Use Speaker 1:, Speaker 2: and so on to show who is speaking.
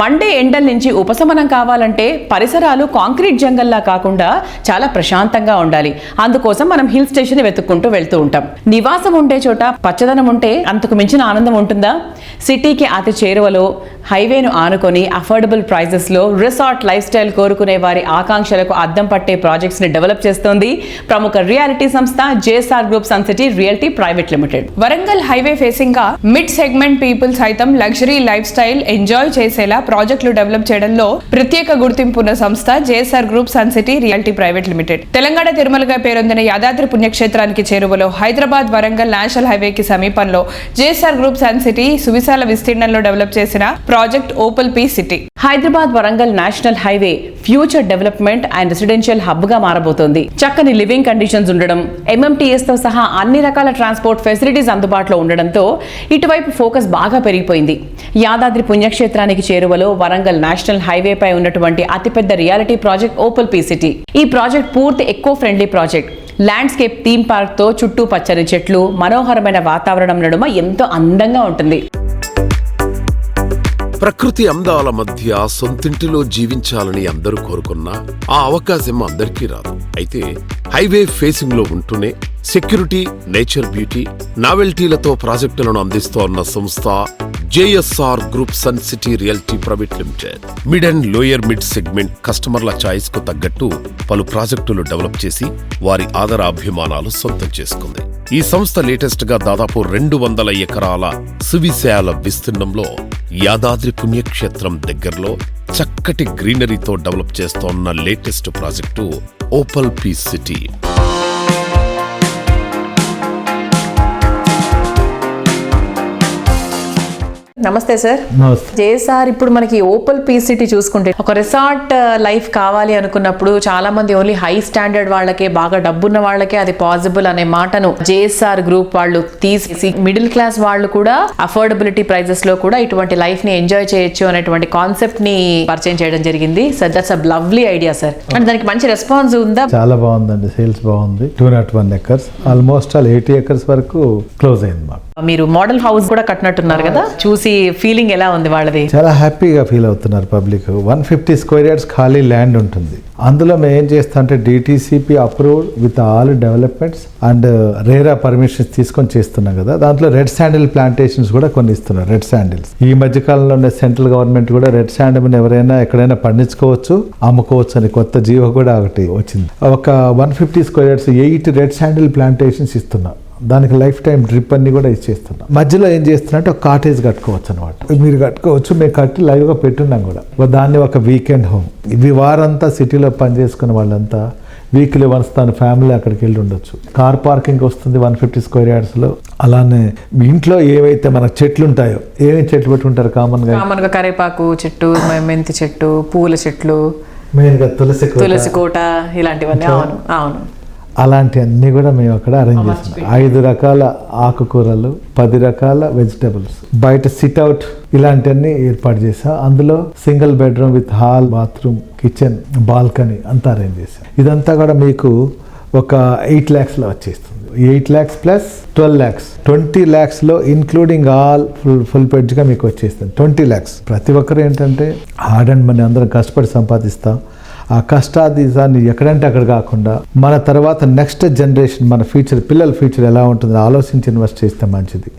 Speaker 1: Monday ఎండల నుంచి ఉపశమనం కావాలంటే పరిసరాలు కాంక్రీట్ జంగల్లా కాకుండా చాలా ప్రశాంతంగా ఉండాలి. అందుకోసం మనం హిల్ స్టేషన్ వెతుక్కుంటూ వెళ్తూ ఉంటాం. నివాసం ఉండే చోట పచ్చదనం ఉంటే అంతకు మించిన ఆనందం ఉంటుందా? సిటీకి అతి చేరువలో హైవేను ఆనుకొని అఫోర్డబుల్ ప్రైజెస్లో రిసార్ట్ లైఫ్ స్టైల్ కోరుకునే వారి ఆకాంక్షలకు అద్దం పట్టే ప్రాజెక్ట్స్ని డెవలప్ చేస్తోంది ప్రముఖ రియాలిటీ సంస్థ JSR group Sun City realty private limited.
Speaker 2: Warangal highway ఫేసింగ్గా mid segment people సైతం లగ్జరీ లైఫ్ స్టైల్ ఎంజాయ్ చేసేలా ప్రాజెక్టులు డెవలప్ చేయడంలో ప్రత్యేక గుర్తింపు ఉన్న సంస్థ JSR group Sun City reality private limited. Telangana తిరుమలగా పేరొందిన యాదాద్రి పుణ్యక్షేత్రానికి చేరువలో హైదరాబాద్ వరంగల్ నేషనల్ హైవేకి సమీపంలో జేఎస్ఆర్ గ్రూప్ సన్ సిటీ సువిశాల విస్తీర్ణంలో డెవలప్ చేసిన project Opal P City.
Speaker 1: Hyderabad Warangal national highway future development and residential హబ్గా మారబోతోంది. చక్కని లివింగ్ కండిషన్స్ ఉండడం ఎంఎంటీఎస్తో సహా అన్ని రకాల ట్రాన్స్పోర్ట్ ఫెసిలిటీస్ అందుబాటులో ఉండడంతో ఇటువైపు ఫోకస్ బాగా పెరిగిపోయింది. యాదాద్రి పుణ్యక్షేత్రానికి చేరువలో వరంగల్ నేషనల్ హైవే పై ఉన్నటువంటి అతిపెద్ద రియాలిటీ ప్రాజెక్ట్ ఓపల్ పీసిటీ ఈ ప్రాజెక్ట్ పూర్తి ఎక్కువ ఫ్రెండ్లీ ప్రాజెక్ట్. ల్యాండ్స్కేప్ థీమ్ పార్క్తో చుట్టూ పచ్చని చెట్లు మనోహరమైన వాతావరణం నడుమ ఎంతో అందంగా ఉంటుంది.
Speaker 3: ప్రకృతి అందాల మధ్య సొంతింటిలో జీవించాలని అందరూ కోరుకున్నా ఆ అవకాశం అందరికీ రాదు. అయితే హైవే ఫేసింగ్లో ఉంటూనే సెక్యూరిటీ నేచర్ బ్యూటీ నావెల్టీలతో ప్రాజెక్టులను అందిస్తోన్న సంస్థ JSR group Sun City realty private limited. Mid and lower mid segment కస్టమర్ల చాయిస్కు తగ్గట్టు పలు ప్రాజెక్టులు డెవలప్ చేసి వారి ఆదరాభిమానాలు సొంతం చేసుకుంది. ఈ సంస్థ లేటెస్ట్గా దాదాపు రెండు వందల ఎకరాల సువిశాల విస్తీర్ణంలో యాదాద్రి పుణ్యక్షేత్రం దగ్గరలో చక్కటి గ్రీనరీతో డెవలప్ చేస్తోన్న latest project Opal Peace City.
Speaker 1: నమస్తే సార్ జేఎస్ఆర్ ఇప్పుడు మనకి ఓపల్ పీస్ సిటీ చూసుకుంటే ఒక రిసార్ట్ లైఫ్ కావాలి అనుకున్నప్పుడు చాలా మంది ఓన్లీ హై స్టాండర్డ్ వాళ్ళకే బాగా డబ్బున్న వాళ్ళకే అది పాసిబుల్ అనే మాటను జేఎస్ఆర్ గ్రూప్ వాళ్ళు తీసేసి మిడిల్ క్లాస్ వాళ్ళు కూడా అఫోర్డబిలిటీ ప్రైజెస్లో కూడా ఇటువంటి లైఫ్ని ఎంజాయ్ చేయొచ్చు అనేటువంటి కాన్సెప్ట్ని పరిచయం చేయడం జరిగింది. Sir that's a lovely idea sir అంటే దానికి మంచి రెస్పాన్స్ ఉందా?
Speaker 4: చాలా బాగుందండి. సేల్స్ బాగుంది. Two not one acres almost all eighty acres వరకు క్లోజ్ అయింది మాకు.
Speaker 1: మీరు మోడల్ హౌస్ కూడా కట్టినట్టున్నారు కదా? చూసి ఫీలింగ్ ఎలా ఉంది వాళ్ళది?
Speaker 4: చాలా హ్యాపీగా ఫీల్ అవుతున్నారు public. One fifty square yards ఖాళీ ల్యాండ్ ఉంటుంది. అందులో మేము ఏం చేస్తాం అంటే DTCP approved with all developments and RERA permissions తీసుకొని చేస్తున్నాం కదా. దాంట్లో రెడ్ శాండిల్ ప్లాంటేషన్స్ కూడా కొన్ని ఇస్తున్నారు రెడ్ శాండిల్స్. ఈ మధ్య కాలంలో ఉన్న సెంట్రల్ గవర్నమెంట్ కూడా రెడ్ శాండిల్ ఎవరైనా ఎక్కడైనా పండించుకోవచ్చు అమ్ముకోవచ్చు అని కొత్త జీవో కూడా ఒకటి వచ్చింది. ఒక one fifty square yards eight red sandal plantations ఇస్తున్నాం. దానికి లైఫ్ టైం డ్రిప్ అన్ని కూడా ఇచ్చేస్తున్నాం. మధ్యలో ఏం చేస్తున్నట్టు ఒక కాటేజ్ కట్టుకోవచ్చు అనమాట మీరు కట్టుకోవచ్చు మేము కట్టి లైవ్గా పెట్టున్నాం కూడా. దాన్ని ఒక వీకెండ్ హోమ్ ఇవి వారంతా సిటీలో పనిచేసుకున్న వాళ్ళంతా వీక్లీ వన్స్ తన ఫ్యామిలీ అక్కడికి వెళ్ళి ఉండొచ్చు. కార్ పార్కింగ్ వస్తుంది వన్ ఫిఫ్టీ స్క్వేర్ యార్డ్స్లో అలానే ఇంట్లో ఏవైతే మనకు చెట్లు ఉంటాయో ఏమేమి చెట్లు పెట్టుకుంటారు కామన్గా
Speaker 1: కామన్గా కరేపాకు చెట్టు మెంతి చెట్టు పూల చెట్లు
Speaker 4: మెయిన్గా తులసి.
Speaker 1: తులసి కోట ఇలాంటివన్నీ అవును అవును.
Speaker 4: అలాంటి అన్ని కూడా మేము అక్కడ అరేంజ్ చేసాం ఐదు రకాల ఆకుకూరలు పది రకాల వెజిటబుల్స్ బయట సిట్ అవుట్ ఇలాంటివన్నీ ఏర్పాటు చేసాం అందులో single bedroom with hall bathroom kitchen balcony అంతా అరేంజ్ చేసాం ఇదంతా కూడా మీకు ఒక ఎయిట్ ల్యాక్స్లో వచ్చేస్తుంది. Eight lakhs plus twelve lakhs twenty ల్యాక్స్లో including all full full పెడ్జ్గా మీకు వచ్చేస్తుంది. ట్వంటీ ల్యాక్స్ ప్రతి ఒక్కరు ఏంటంటే హార్డ్ అండ్ మనీ అందరం కష్టపడి సంపాదిస్తాం. ఆ కష్టాధిశాన్ని ఎక్కడంటే అక్కడ కాకుండా మన తర్వాత నెక్స్ట్ జనరేషన్ మన ఫ్యూచర్ పిల్లల ఫ్యూచర్ ఎలా ఉంటుందో ఆలోచించి ఇన్వెస్ట్ చేస్తే మంచిది.